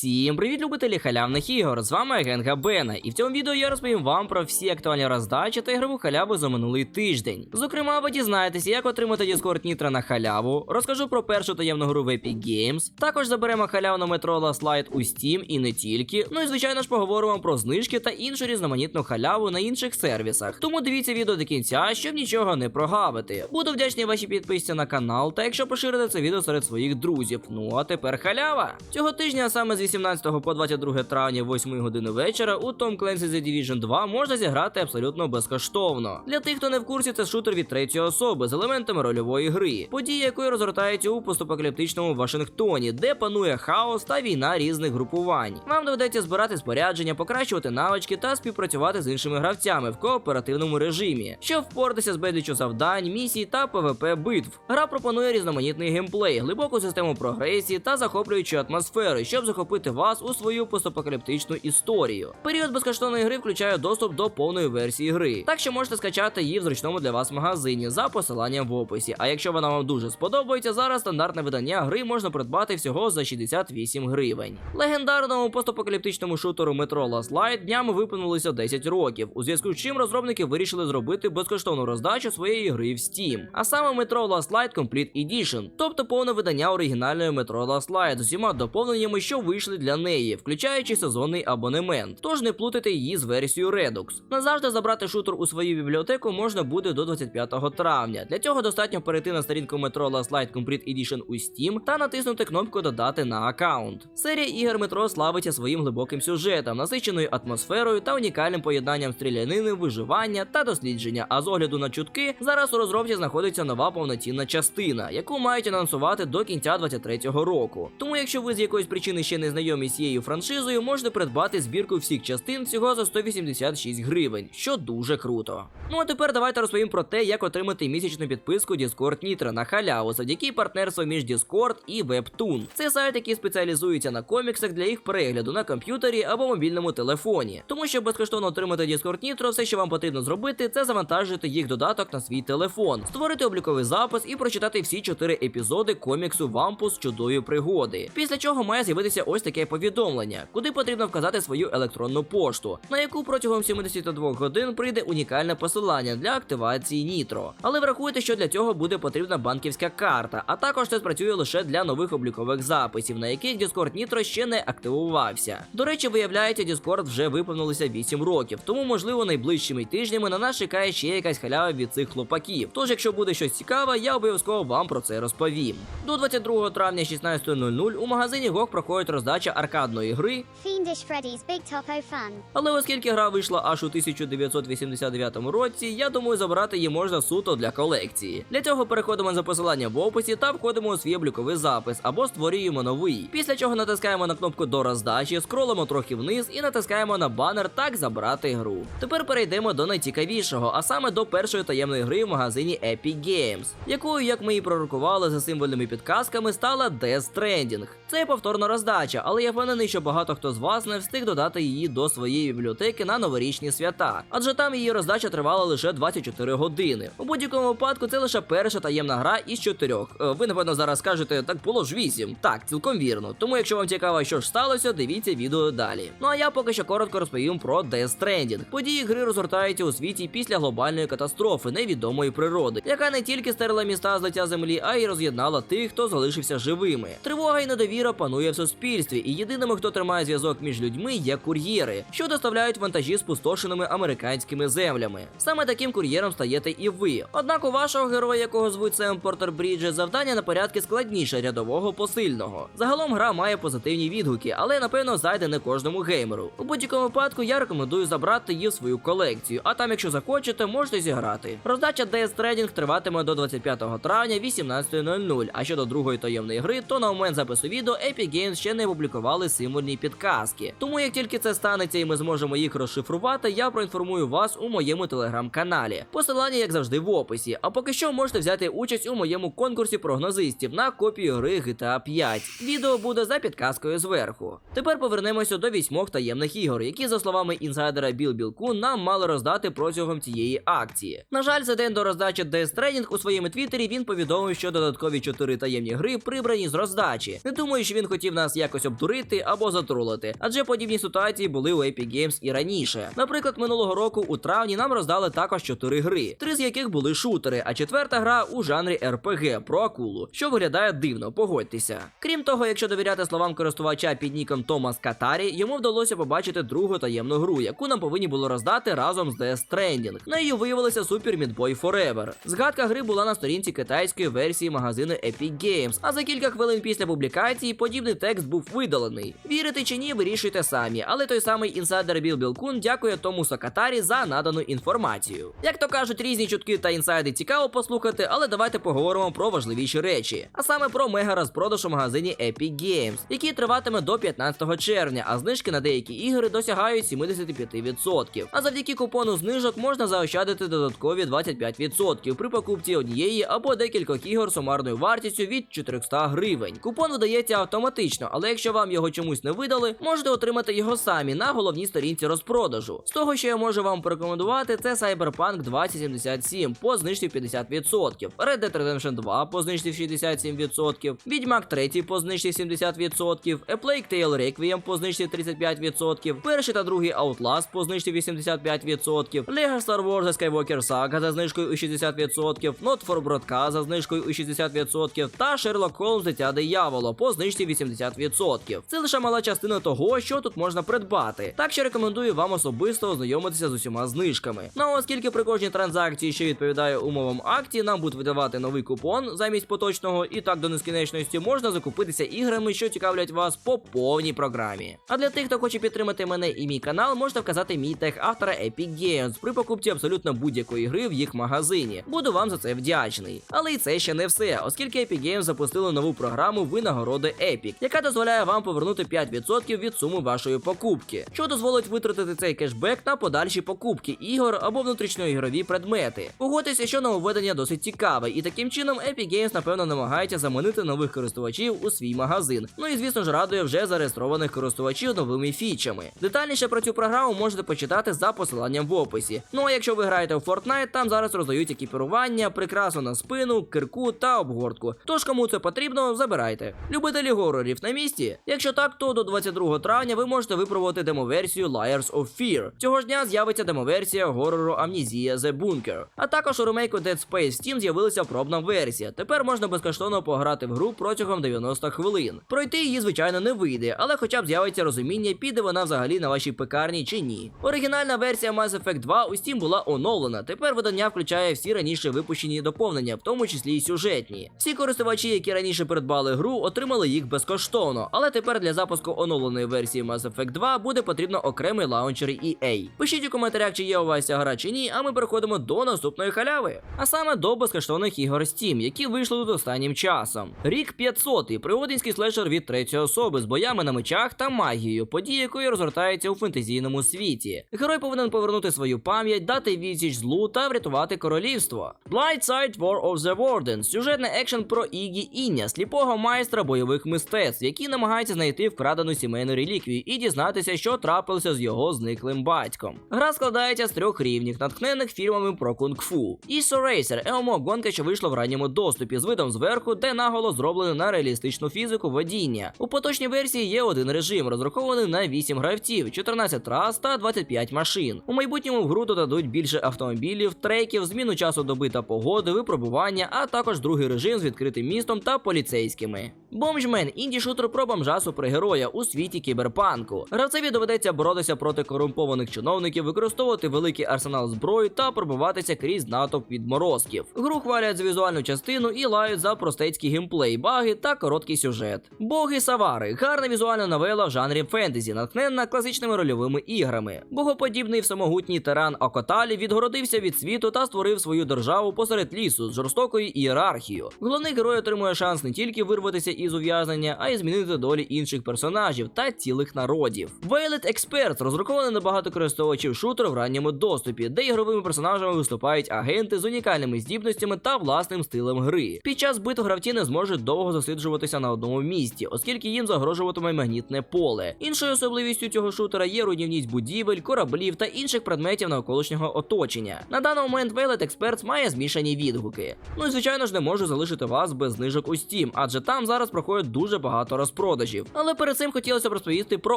Всім привіт, любителі халявних ігор! З вами Генга Бена, і в цьому відео я розповім вам про всі актуальні роздачі та ігрову халяву за минулий тиждень. Зокрема, ви дізнаєтеся, як отримати Discord Nitro на халяву, розкажу про першу таємну гру в Epic Games, також заберемо халявну метро Last Light у Steam і не тільки. Ну і звичайно ж поговоримо про знижки та іншу різноманітну халяву на інших сервісах. Тому дивіться відео до кінця, щоб нічого не прогавити. Буду вдячний вашій підписці на канал, та якщо поширите це відео серед своїх друзів. Ну а тепер халява. Цього тижня, саме з 18 по 22 травня, 8 години вечора, у Tom Clancy's The Division 2 можна зіграти абсолютно безкоштовно. Для тих, хто не в курсі, це шутер від третьої особи з елементами рольової гри, події якої розгортаються у постапокаліптичному Вашингтоні, де панує хаос та війна різних групувань. Вам доведеться збирати спорядження, покращувати навички та співпрацювати з іншими гравцями в кооперативному режимі, щоб впоратися з безліччю завдань, місій та ПВП битв. Гра пропонує різноманітний геймплей, глибоку систему прогресії та захоплюючу атмосферу, щоб захопити вас у свою постапокаліптичну історію. Період безкоштовної гри включає доступ до повної версії гри, так що можете скачати її в зручному для вас магазині за посиланням в описі. А якщо вона вам дуже сподобається, зараз стандартне видання гри можна придбати всього за 68 гривень. Легендарному постапокаліптичному шутеру Metro Last Light днями виповнилося 10 років, у зв'язку з чим розробники вирішили зробити безкоштовну роздачу своєї гри в Steam. А саме Metro Last Light Complete Edition, тобто повне видання оригінальної Metro Last Light з усіма доповненнями, що вийшли для неї, включаючи сезонний абонемент. Тож не плутайте її з версією Redux. Назавжди забрати шутер у свою бібліотеку можна буде до 25 травня. Для цього достатньо перейти на сторінку Metro Last Light Complete Edition у Steam та натиснути кнопку Додати на аккаунт. Серія ігор Metro славиться своїм глибоким сюжетом, насиченою атмосферою та унікальним поєднанням стрілянини, виживання та дослідження. А з огляду на чутки зараз у розробці знаходиться нова повноцінна частина, яку мають анонсувати до кінця 23-го року. Тому, якщо ви з якоїсь причини ще не знайомі з цією франшизою, можете придбати збірку всіх частин всього за 186 гривень, що дуже круто. Ну а тепер давайте розповім про те, як отримати місячну підписку Discord Nitro на халяву завдяки партнерству між Discord і Webtoon. Це сайт, який спеціалізується на коміксах для їх перегляду на комп'ютері або мобільному телефоні. Тому щоб безкоштовно отримати Discord Nitro, все, що вам потрібно зробити, це завантажити їх додаток на свій телефон, створити обліковий запис і прочитати всі чотири епізоди коміксу Вампус чудові пригоди. Після чого має з'явитися ось таке повідомлення, куди потрібно вказати свою електронну пошту, на яку протягом 72 годин прийде унікальне посилання для активації Нітро. Але врахуйте, що для цього буде потрібна банківська карта, а також це спрацює лише для нових облікових записів, на яких Discord Nitro ще не активувався. До речі, виявляється, Discord вже виповнилося 8 років, тому можливо найближчими тижнями на нас чекає ще якась халява від цих хлопаків. Тож, якщо буде щось цікаве, я обов'язково вам про це розповім. До 22 травня 16.00 у магазині GOG проходить роздача аркадної гри Fiendish Freddy's Big Topo Fun. але оскільки гра вийшла аж у 1989 році, я думаю, забрати її можна суто для колекції. Для цього переходимо за посиланням в описі та входимо у свій обліковий запис або створюємо новий. Після чого натискаємо на кнопку до роздачі, скролимо трохи вниз і натискаємо на банер Так забрати гру. Тепер перейдемо до найцікавішого, а саме до першої таємної гри в магазині Epic Games, якою, як ми і пророкували за символьними підказками, стала Death Stranding. Це повторна роздача, але я впевнений, що багато хто з вас не встиг додати її до своєї бібліотеки на новорічні свята, адже там її роздача тривала лише 24 години. У будь-якому випадку це лише перша таємна гра із чотирьох. Е, Ви напевно зараз скажете, так було ж вісім. Так, цілком вірно. Тому, якщо вам цікаво, що ж сталося, дивіться відео далі. Ну а я поки що коротко розповім про Death Stranding. Події гри розгортаються у світі після глобальної катастрофи невідомої природи, яка не тільки стерла міста з лиця землі, а й роз'єднала тих, хто залишився живими. Тривога і недовіра панує в суспільстві, і єдиними, хто тримає зв'язок між людьми, є кур'єри, що доставляють вантажі спустошеними американськими землями. Саме таким кур'єром стаєте і ви. Однак у вашого героя, якого звуть Сем Портер Бріджес, завдання на порядки складніше рядового посильного. Загалом гра має позитивні відгуки, але напевно зайде не кожному геймеру. У будь-якому випадку я рекомендую забрати її в свою колекцію, а там, якщо захочете, можете зіграти. Роздача Death Stranding триватиме до 25 травня 18.00. А щодо другої таємної гри, то на момент запису відео Epic Games ще не опублікували символьні підказки. Тому як тільки це станеться і ми зможемо їх розшифрувати, я проінформую вас у моєму телеграм-каналі. Посилання, як завжди, в описі. А поки що можете взяти участь у моєму конкурсі прогнозистів на копію гри GTA 5. Відео буде за підказкою зверху. Тепер повернемося до вісьмох таємних ігор, які, за словами інсайдера Біл Білку, нам мали роздати протягом цієї акції. На жаль, за день до роздачі Death Stranding у своєму твіттері він повідомив, що додаткові чотири таємні гри прибрані з роздачі. Не думаю, що він хотів нас якось обдурити або затролити, адже подібні ситуації були у Epic Games і раніше. Наприклад, минулого року у травні нам роздали також чотири гри, три з яких були шутери, а четверта гра у жанрі RPG про акулу, що виглядає дивно, погодьтеся. Крім того, якщо довіряти словам користувача під ніком Томас Катарі, йому вдалося побачити другу таємну гру, яку нам повинні було роздати разом з Death Stranding. Нею виявилася Super Meat Boy Forever. Згадка гри була на сторінці китайської версії магазину Epic Games, а за кілька хвилин після публікації подібний текст був видалений. Вірите чи ні, вирішуйте самі, але той самий інсайдер Біл Білкун дякує тому Сакатарі за надану інформацію. Як то кажуть, різні чутки та інсайди цікаво послухати, але давайте поговоримо про важливіші речі, а саме про мега розпродаж у магазині Epic Games, який триватиме до 15 червня, а знижки на деякі ігри досягають 75%. А завдяки купону знижок можна заощадити додаткові 25% при покупці однієї або декількох ігор сумарною вартістю від 400 гривень. Купон видається автоматично, але якщо вам його чомусь не видали, можете отримати його самі на головній сторінці розпродажу. З того, що я можу вам порекомендувати, це Cyberpunk 2077 по знижці 50%, Red Dead Redemption 2 по знижці в 67%, Відьмак 3 по знижці 70%, A Plague Tale Requiem по знижці 35%, перший та другий Outlast по знижці 85%, Lego Star Wars The Skywalker Saga за знижкою у 60%, Not for Broadcast за знижкою у 60% та Sherlock Holmes Дитя диявола по знижці 80%. Це лише мала частина того, що тут можна придбати. Так що рекомендую вам особисто ознайомитися з усіма знижками. Ну оскільки при кожній транзакції, що відповідає умовам акції, нам будуть видавати новий купон замість поточного, і так до нескінченності можна закупитися іграми, що цікавлять вас по повній програмі. А для тих, хто хоче підтримати мене і мій канал, можете вказати мій тег автора Epic Games при покупці абсолютно будь-якої гри в їх магазині. Буду вам за це вдячний. Але і це ще не все, оскільки Epic Games запустили нову програму винагороди Epic, яка дозволяє вам повернути 5% від суми вашої покупки, що дозволить витратити цей кешбек на подальші покупки ігор або внутрішньоігрові предмети. Погодьтеся, що нововведення досить цікаве, і таким чином Epic Games напевно намагається заманити нових користувачів у свій магазин. Ну і звісно ж радує вже зареєстрованих користувачів новими фічами. Детальніше про цю програму можете почитати за посиланням в описі. Ну а якщо ви граєте в Fortnite, там зараз роздають екіпірування, прикрасу на спину, кирку та обгортку. Тож кому це потрібно, забирайте. Любителі горорів на місці? Якщо так, то до 22 травня ви можете випробувати демоверсію Liars of Fear. Цього ж дня з'явиться демоверсія горору Amnesia The Bunker. А також у ремейку Dead Space Steam з'явилася пробна версія. Тепер можна безкоштовно пограти в гру протягом 90 хвилин. Пройти її, звичайно, не вийде, але хоча б з'явиться розуміння, піде вона взагалі на вашій пекарні чи ні. Оригінальна версія Mass Effect 2 у Steam була оновлена. Тепер видання включає всі раніше випущені доповнення, в тому числі й сюжетні. Всі користувачі, які раніше придбали гру, отримали їх безкоштовно. Але тепер для запуску оновленої версії Mass Effect 2 буде потрібно окремий лаунчер EA. Пишіть у коментарях, чи є у вас ця гра чи ні, а ми переходимо до наступної халяви. А саме до безкоштовних ігор Steam, які вийшли тут останнім часом. Рік 500 пригодинський слешер від третьої особи з боями на мечах та магією, події якої розгортаються у фентезійному світі. Герой повинен повернути свою пам'ять, дати відсіч злу та врятувати королівство. Blight Side War of the Warden – сюжетний екшен про Ігі Іння, сліпого майстра бойових мистецтв, який намагається знайти вкрадену сімейну реліквію і дізнатися, що трапилося з його зниклим батьком. Гра складається з трьох рівнів, натхнених фільмами про кунг-фу. ISO Racer – ЕОМО гонка, що вийшла в ранньому доступі з видом зверху, де наголо зроблено на реалістичну фізику водіння. У поточній версії є один режим, розрахований на 8 гравців, 14 трас та 25 машин. У майбутньому в гру додадуть більше автомобілів, треків, зміну часу доби та погоди, випробування, а також другий режим з відкритим містом та поліцейськими. Бомжмен інді шутер про бомжа супергероя у світі кіберпанку. Гравцеві доведеться боротися проти корумпованих чиновників, використовувати великий арсенал зброї та пробиватися крізь натовп відморозків. Гру хвалять за візуальну частину і лають за простецький геймплей, баги та короткий сюжет. Боги Савари гарна візуальна новела в жанрі фентезі, натхненна класичними рольовими іграми. Богоподібний всемогутній тиран Окоталі відгородився від світу та створив свою державу посеред лісу з жорстокою ієрархією. Головний герой отримує шанс не тільки вирватися із ув'язнення, а й змінити долі інших персонажів та цілих народів. Violet Expert розрахований на багато користувачів шутеру в ранньому доступі, де ігровими персонажами виступають агенти з унікальними здібностями та власним стилем гри. Під час битв гравці не зможуть довго засиджуватися на одному місці, оскільки їм загрожуватиме магнітне поле. Іншою особливістю цього шутера є руйнівність будівель, кораблів та інших предметів навколишнього оточення. На даний момент Violet Experts має змішані відгуки. Ну і звичайно ж не можу залишити вас без знижок у Steam, адже там зараз проходить дуже багато розпродажів. Але перед цим хотілося б розповісти про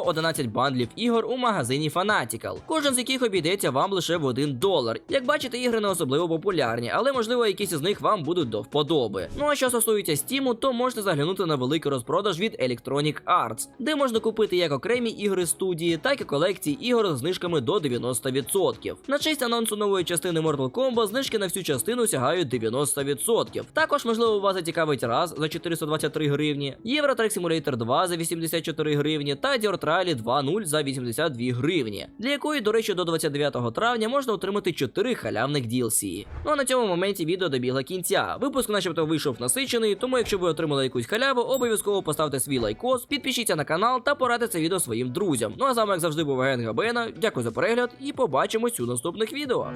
11 бандлів ігор у магазині Fanatical, кожен з яких обійдеться вам лише в 1 долар. Як бачите, ігри не особливо популярні, але можливо якісь із них вам будуть до вподоби. Ну а що стосується Steam, то можете заглянути на великий розпродаж від Electronic Arts, де можна купити як окремі ігри студії, так і колекції ігор з знижками до 90%. На честь анонсу нової частини Mortal Kombat знижки на всю частину сягають 90%. Також, можливо, вас зацікавить раз за 423 гривні, Euro Truck Simulator 2 за 84 гривні та Dirt Rally 2.0 за 82 гривні, для якої, до речі, до 29 травня можна отримати 4 халявних DLC. Ну а на цьому моменті відео добігло кінця. Випуск, начебто, вийшов насичений, тому якщо ви отримали якусь халяву, обов'язково поставте свій лайкос, підпишіться на канал та порадьте це відео своїм друзям. Ну а з вами, як завжди, був Ген Габена. Дякую за перегляд і побачимось у наступних відео.